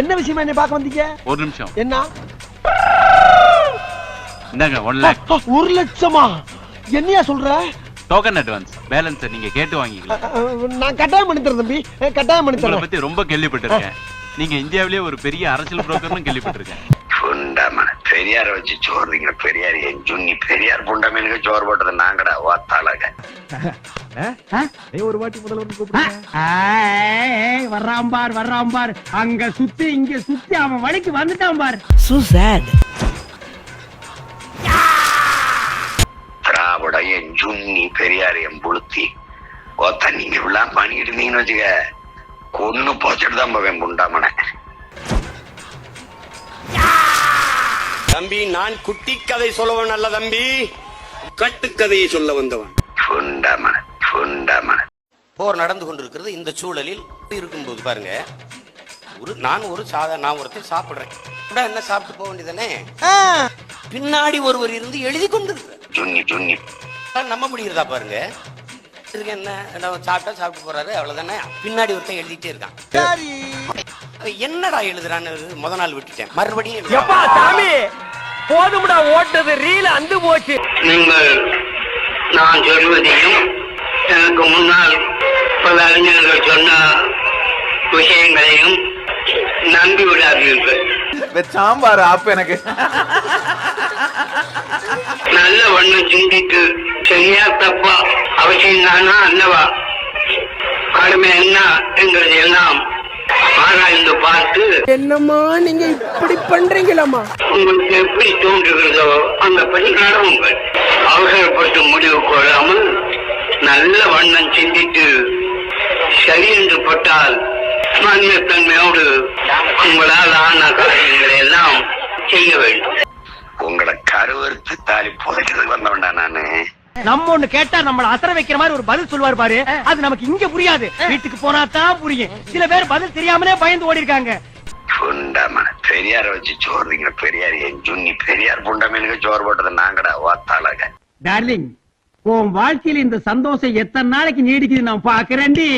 என்ன விஷயமா என்ன பார்க்க வந்தீங்க? ஒரு நிமிஷம். என்ன? இந்தாங்க ஒன் லேக் ஒரு லட்சமா? என்னையா சொல்ற? டோக்கன் அட்வான்ஸ் பேலன்ஸ் நீங்க கேட்டு வாங்கிக்கலாம் நான் கட்டாயம் பண்ணி தரேன் தம்பி கட்டாயம் பண்ணி தரேன் பத்தி ரொம்ப கேள்விப்பட்டிருக்கேன். நீங்க இந்தியாவிலேயே ஒரு பெரிய அரசியல் புரோக்கர்னு கேள்விப்பட்டிருக்கேன். பெரியார வச்சு சோறுறீங்க பெரியார் என் ஜுன்னி பெரியார் புண்டமேனுக்கு சோறு போட்டது நாங்கடா ஓத்தாளக ஒரு வாட்டி முதல்வர் வர்றான் பார் வர்றான் பார். அங்க சுத்தி இங்க சுத்தி அவன் வழிக்கு வந்துட்டான் பார். திராவிட என் ஜுன்னி பெரியார் என் புளுத்தி. ஓத்தா நீங்க இப்படிலாம் பண்ணிட்டு இருந்தீங்கன்னு வச்சுக்க. கொன்னு போச்சுட்டு தான் போவேன் புண்டாமனை தம்பி நான் குட்டி கதை சொல்லவன் அல்ல தம்பி. கட்டுக்கதையை சொல்ல வந்தவன். போர் நடந்து கொண்டிருக்கிறது இந்த சூழலில். இருக்கும்போது பாருங்க ஒரு நான் ஒரு சாதா நான் ஒருத்தர் சாப்பிடுறேன். என்ன சாப்பிட்டு போக வேண்டியதானே பின்னாடி ஒருவர் இருந்து எழுதி கொண்டு ஜுன்னி ஜுன்னி. நம்ப முடிகிறதா பாருங்க? இதுக்கு என்ன சாப்பிட்டா சாப்பிட்டு போறாரு அவ்வளவுதானே? பின்னாடி ஒருத்தன் எழுதிட்டே இருக்கான். என்னடா எழுதுறான்னு முத நாள் விட்டுட்டேன். மறுபடியும் எழுதுறான். சாமி? போதும்டா ஓட்டது ரீல அந்து போச்சு. நீங்கள் நான் சொல்வதையும் எனக்கு முன்னால் பல அறிஞர்கள் சொன்ன விஷயங்களையும் நம்பி விடாதீர்கள். சாம்பார் ஆப்பு எனக்கு. நல்ல வண்ணம் சிந்தித்து சரியா தப்பா அவசியம் தானா அல்லவா? கடமை என்ன என்கிறது எல்லாம் ஆராய்ந்து பார்த்து என்னம்மா நீங்க இப்படி பண்றீங்களாமா உங்களுக்கு எப்படி தோன்றுகிறதோ அந்த படி நடவுங்கள் அவசரப்பட்டு முடிவு கொள்ளாமல் நல்ல வண்ணம் சிந்தித்து சரி என்று பட்டால் மன்னித்தன்மையோடு உங்களால் ஆன காரியங்களை எல்லாம் செய்ய வேண்டும். உங்களை கருவறுத்து தாலி புதைக்கிறதுக்கு வந்தவன்டா நானு. நம்ம ஒண்ணு கேட்டா நம்மள அசர வைக்கிற மாதிரி ஒரு பதில் சொல்லுவார் பாரு. அது நமக்கு இங்க புரியாது. வீட்டுக்கு போனா தான் புரியும். சில பேர் பதில் தெரியாமலே பயந்து ஓடி இருக்காங்க புண்டாம பெரியார வச்சு சோறுறீங்க பெரியார் என் ஜுன்னி பெரியார் புண்டமேனுக்கு சோறு போட்டது நாங்கடா ஓத்தாளக டார்லிங் உன் வாழ்க்கையில இந்த சந்தோஷம் எத்தனை நாளைக்கு நீடிக்குது நான் பாக்குறேன்டி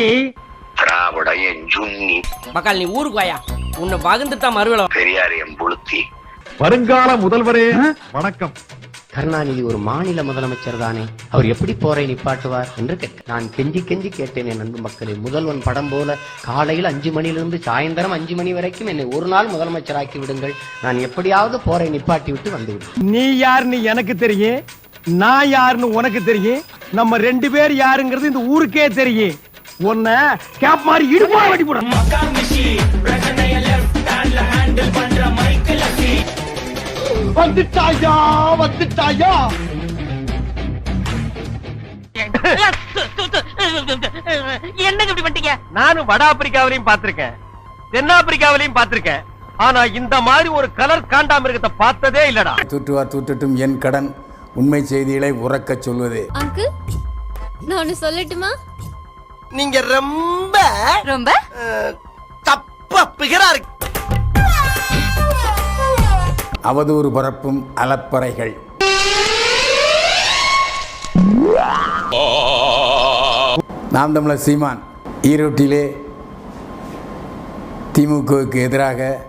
திராவிட என் ஜுன்னி. மக்கள் நீ ஊருக்கு வாயா. உன்னை பகிர்ந்துட்டா மறுவேளை. பெரியார் என் புளுத்தி. வருங்கால முதல்வரே வணக்கம். கருணாநிதி ஒரு மாநில முதலமைச்சர் தானே. அவர் எப்படி போரை நிப்பாட்டுவார் என்று கேட்க நான் கெஞ்சி கெஞ்சி கேட்டேன் என் அன்பு மக்களே. முதல்வன் படம் போல காலையில் அஞ்சு மணியிலிருந்து சாயந்தரம் அஞ்சு மணி வரைக்கும் என்னை ஒரு நாள் முதலமைச்சராக்கி விடுங்கள். நான் எப்படியாவது போரை நிப்பாட்டி விட்டு வந்து விடுவேன் நீ யாருன்னு எனக்கு தெரியும் நான் யாருன்னு உனக்கு தெரியும் நம்ம ரெண்டு பேர் யாருங்கிறது இந்த ஊருக்கே தெரியும். உன்ன கேப் மாதிரி இடுப்பா வெட்டி போட. வந்துட்டாயா? வந்துட்டாயா? என்னங்க இப்படி பண்ணிட்டீங்க? நானும் வட ஆப்பிரிக்காவிலையும் பார்த்திருக்கேன். தென்னாப்பிரிக்காவிலையும் பார்த்திருக்கேன். ஆனா இந்த மாதிரி ஒரு கலர் காண்டாமிருகத்தை பார்த்ததே இல்லடா. தூற்றுவார் தூற்றட்டும் என் கடன். உண்மை செய்திகளை உறக்கச் சொல்வதே. அங்கிள் நான் சொல்லட்டுமா? நீங்க ரொம்ப ரொம்ப? தப்பா பிகரா இருக்கு. அவதூறு பரப்பும் அலப்பறைகள். நாம் தமிழர் சீமான் ஈரோட்டிலே திமுகவுக்கு எதிராக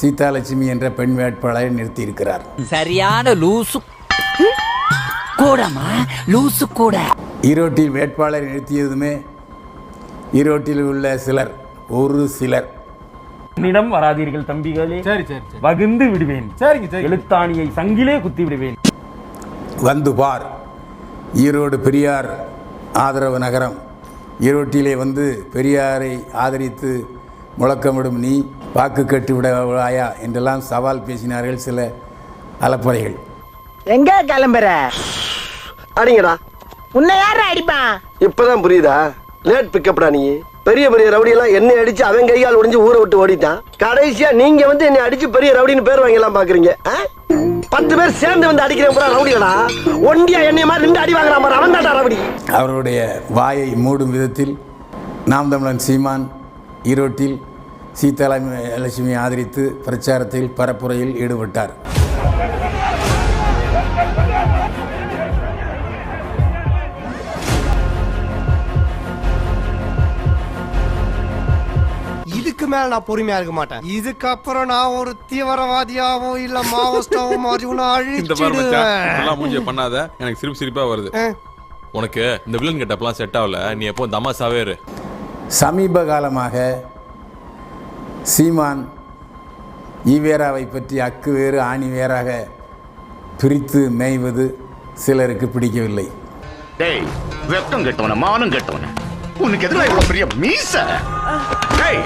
சீதாலட்சுமி என்ற பெண் வேட்பாளரை நிறுத்தியிருக்கிறார். சரியான லூசு. கூடமா லூசு கூட. ஈரோட்டில் வேட்பாளரை நிறுத்தியதுமே ஈரோட்டில் உள்ள சிலர் ஒரு சிலர். என்னிடம் வராதீர்கள் தம்பிகளே. சரி சரி வகுந்து விடுவேன். சரிங்க சரி எழுத்தாணியை சங்கிலே குத்தி விடுவேன். வந்து பார். ஈரோடு பெரியார் ஆதரவு நகரம். ஈரோட்டிலே வந்து பெரியாரை ஆதரித்து முழக்கமிடும் நீ வாக்கு கட்டி விடவாயா என்றெல்லாம் சவால் பேசினார்கள் சில அலப்பறைகள். எங்க கிளம்புற? அடிங்கடா. உன்னை யார அடிப்பான்? இப்பதான் புரியுதா? லேட் பிக்கப்டா நீ? பெரிய பெரிய ரவுடி எல்லாம் என்னை அடிச்சு அவன் கையால் ஒடிஞ்சு ஊரை விட்டு ஓடிட்டான். கடைசியா நீங்க வந்து என்னை அடிச்சு பெரிய ரவுடின்னு பேர் வாங்கலாம் பாக்குறீங்க. பத்து பேர் சேர்ந்து வந்து அடிக்கிறேன் பூரா ரவுடிகளா? ஒண்டியா என்னைய மாதிரி ரெண்டு அடி வாங்குறான் பாரு அவன் தான் ரவுடி. அவருடைய வாயை மூடும் விதத்தில் நாம் தமிழன் சீமான் ஈரோட்டில் சீதாலட்சுமி லட்சுமி ஆதரித்து பிரச்சாரத்தில் பரப்புரையில் ஈடுபட்டார். இதுக்கு மேல நான் பொறுமையா இருக்க மாட்டேன். இதுக்கப்புறம் நான் ஒரு தீவிரவாதியாவோ இல்ல மாவோஸ்டாவோ உன்னை மாதிரி மச்சான் அழிச்சிடுவேன். பண்ணாத. எனக்கு சிரிப்பு சிரிப்பா வருது. உனக்கு இந்த வில்லன் கெட்டப்லாம் செட் ஆகல. நீ எப்போ தமாசாவே இரு. சமீப காலமாக சீமான் ஈவேராவை பற்றி அக்கு வேறு ஆணி வேறாக பிரித்து மேய்வது சிலருக்கு பிடிக்கவில்லை. டேய் வெக்கம் கெட்டவன மானம் கெட்டவன. உனக்கு எதிராக இவ்வளவு பெரிய மீச? டேய்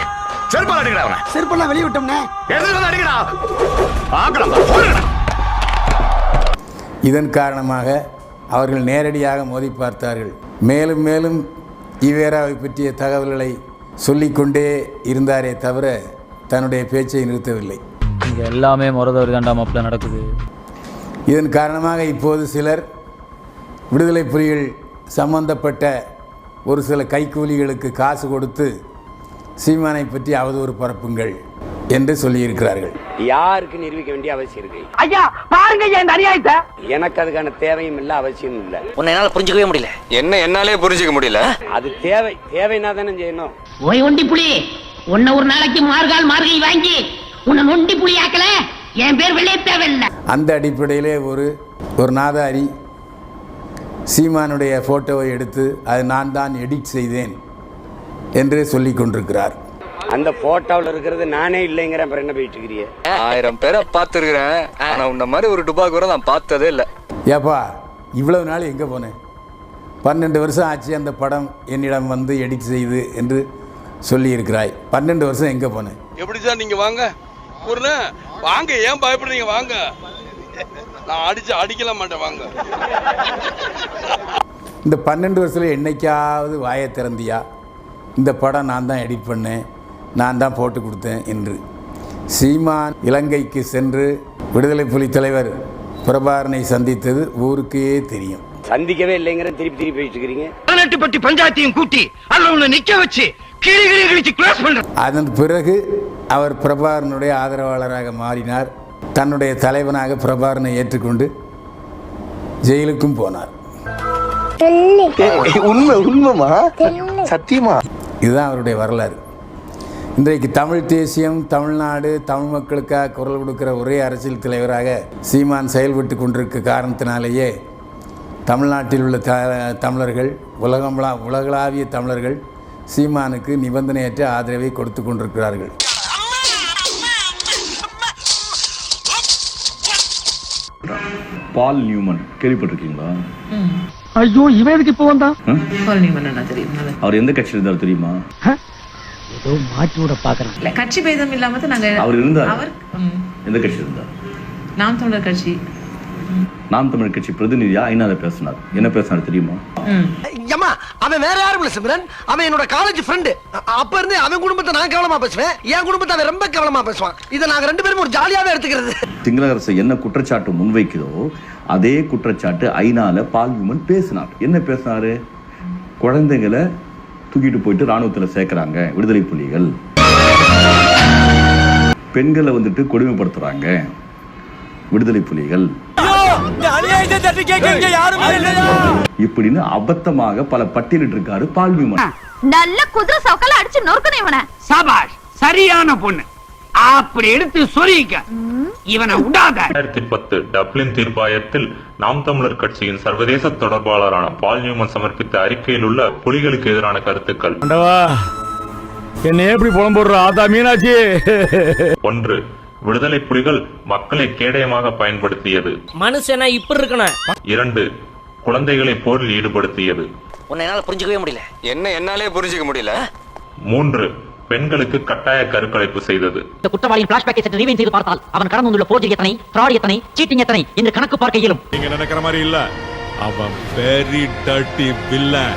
செருப்பால் அடிக்கடா அவன. செருப்பெல்லாம் வெளியே விட்டோம்னே. எதிர்த்து வந்து அடிக்கடா? ஆக்கலாம் இதன் காரணமாக அவர்கள் நேரடியாக மோதி பார்த்தார்கள். மேலும் மேலும் ஈவேராவை பற்றிய தகவல்களை சொல்லிக்கொண்டே இருந்தாரே தவிர தன்னுடைய பேச்சை நிறுத்தவில்லை. இங்க எல்லாமே முறதவர் தாண்டா மாப்பிள்ள நடக்குது. இதன் காரணமாக இப்போது சிலர் விடுதலை புலிகள் சம்பந்தப்பட்ட ஒரு சில கைக்கூலிகளுக்கு காசு கொடுத்து சீமானை பற்றி அவதூறு பரப்புங்கள் என்று சொல்லியிருக்கிறார்கள். யாருக்கு நிரூபிக்க வேண்டிய அவசியம் இருக்கு? ஐயா பாருங்க இந்த அநியாயத்தை. எனக்கு அதுக்கான தேவையும் இல்ல அவசியம் இல்ல. உன்னை என்னால புரிஞ்சுக்கவே முடியல. என்ன என்னாலே புரிஞ்சுக்க முடியல. அது தேவை தேவைன்னா தானே செய்யணும். ஓய் ஒண்டி புலி. உன்னை ஒரு நாளைக்கு மார்கால் மார்கை வாங்கி உன்னை நொண்டி புலி ஆக்கல. என் பேர் வெளியே தேவையில்லை அந்த அடிப்படையிலே ஒரு ஒரு நாதாரி சீமானுடைய ஃபோட்டோவை எடுத்து அது நான் தான் எடிட் செய்தேன். என்று சொல்லிக் கொண்டிருக்கிறார். அந்த போட்டோவில் இருக்கிறது நானே இல்லைங்கிற அப்புறம் என்ன போயிட்டு இருக்கிறீங்க? ஆயிரம் பேரை பார்த்துருக்கிறேன். ஆனா உன்ன மாதிரி ஒரு டுபாக் கூட நான் பார்த்ததே இல்ல. ஏப்பா இவ்வளவு நாள் எங்கே போனேன் பன்னெண்டு வருஷம் ஆச்சு அந்த படம் என்னிடம் வந்து எடிட் செய்து என்று சொல்லியிருக்கிறாய். பன்னெண்டு வருஷம் எங்கே போனேன் எப்படி சார் நீங்க வாங்க? ஒரு வாங்க ஏன் பயப்படுறீங்க? வாங்க. நான் அடிச்சு அடிக்கல மாட்டேன் வாங்க. இந்த பன்னெண்டு வருஷத்தில் என்னைக்காவது வாயை திறந்தியா? இந்த படம் நான் தான் எடிட் பண்ணேன் நான் தான் போட்டு கொடுத்தேன் என்று. சீமான் இலங்கைக்கு சென்று விடுதலை புலி தலைவர் பிரபாரனை சந்தித்தது ஊருக்கே தெரியும். சந்திக்கவே இல்லைங்கிற திருப்பி திருப்பி பட்டி பஞ்சாயத்தையும் கூட்டி அதுல உன்னை நிக்க வச்சு அதன் பிறகு அவர் பிரபாரனுடைய ஆதரவாளராக மாறினார். தன்னுடைய தலைவனாக பிரபாரனை ஏற்றுக்கொண்டு ஜெயிலுக்கும் போனார். உண்மை உண்மைமா சத்தியமா? இதுதான் அவருடைய வரலாறு. இன்றைக்கு தமிழ் தேசியம் தமிழ்நாடு தமிழ் மக்களுக்காக குரல் கொடுக்கிற ஒரே அரசியல் தலைவராக சீமான் செயல்பட்டு கொண்டிருக்க காரணத்தினாலேயே தமிழ்நாட்டில் உள்ள த தமிழர்கள் உலகம்லா உலகளாவிய தமிழர்கள் சீமானுக்கு நிபந்தனையற்ற ஆதரவை கொடுத்து கொண்டிருக்கிறார்கள். பால் நியூமன் கேள்விப்பட்டிருக்கீங்களா? ஐயோ இவன் எதுக்கு இப்ப வந்தான்? அவர் எந்த கட்சியில் இருந்தார் தெரியுமா? ஏதோ மாற்றி விட பாக்குறேன் கட்சி பேதம் இல்லாம நாங்க அவர் இருந்தார்? அவர் எந்த கட்சியில் இருந்தார்? நாம் தமிழர் கட்சி. நாம் தமிழ் கட்சி பிரதிநிதியா ஐநாத பேசினார். என்ன பேசினார் தெரியுமா? ஏமா அவன் வேற யாரும் இல்ல சிம்ரன்? அவன் என்னோட காலேஜ் ஃப்ரெண்டு அப்ப இருந்து அவன் குடும்பத்தை நான் கவனமா பேசுவேன். என் குடும்பத்தை அவன் ரொம்ப கவனமா பேசுவான். இதை நாங்க ரெண்டு பேரும் ஒரு ஜாலியாவே எடுத்துக்கிறது. சிங்கள அரசு என்ன குற்றச்சாட்டு முன்வைக்குதோ அதே குற்றச்சாட்டு ஐநால பால் நியூமன் பேசினார். என்ன பேசினாரு? குழந்தைங்களை தூக்கிட்டு போயிட்டு ராணுவத்துல சேர்க்கறாங்க விடுதலை புலிகள். பெண்களை வந்துட்டு கொடுமைப்படுத்துறாங்க விடுதலை புலிகள். இப்படின்னு அபத்தமாக பல பட்டியலிட்டு இருக்காரு பால் நியூமன் நல்ல குதிரை சவுக்கல அடிச்சு நொறுக்கணும் இவனை. சபாஷ் சரியான பொண்ணு. அப்படி எடுத்து சொல்லிக்க. இவனை விடாத. ரெண்டாயிரத்தி பத்து டப்ளின் தீர்ப்பாயத்தில் நாம் தமிழர் கட்சியின் சர்வதேச தொடர்பாளரான பால் நியூமன் சமர்ப்பித்த அறிக்கையில் உள்ள புலிகளுக்கு எதிரான கருத்துக்கள். என்ன எப்படி புலம் போடுற ஆதா மீனாட்சி. ஒன்று விடுதலை புலிகள் மக்களை கேடயமாக பயன்படுத்தியது. மனுஷனா இப்படி இருக்கணும். இரண்டு குழந்தைகளை போரில் ஈடுபடுத்தியது. உன்னை என்னால புரிஞ்சுக்கவே முடியல. என்ன என்னாலே புரிஞ்சுக்க முடியல? மூன்று பெண்களுக்கு கட்டாய கருக்கலைப்பு செய்தது. இந்த குற்றவாளியின் பிளாஷ்பேக்கை சற்று ரீவைன் செய்து பார்த்தால் அவன் கடந்து வந்துள்ள போர்ஜரி எத்தனை ஃப்ராட் எத்தனை சீட்டிங் எத்தனை என்று கணக்கு பார்க்க இயலும் நீங்க நினைக்கிற மாதிரி இல்ல. அவன் வெரி டர்ட்டி வில்லன்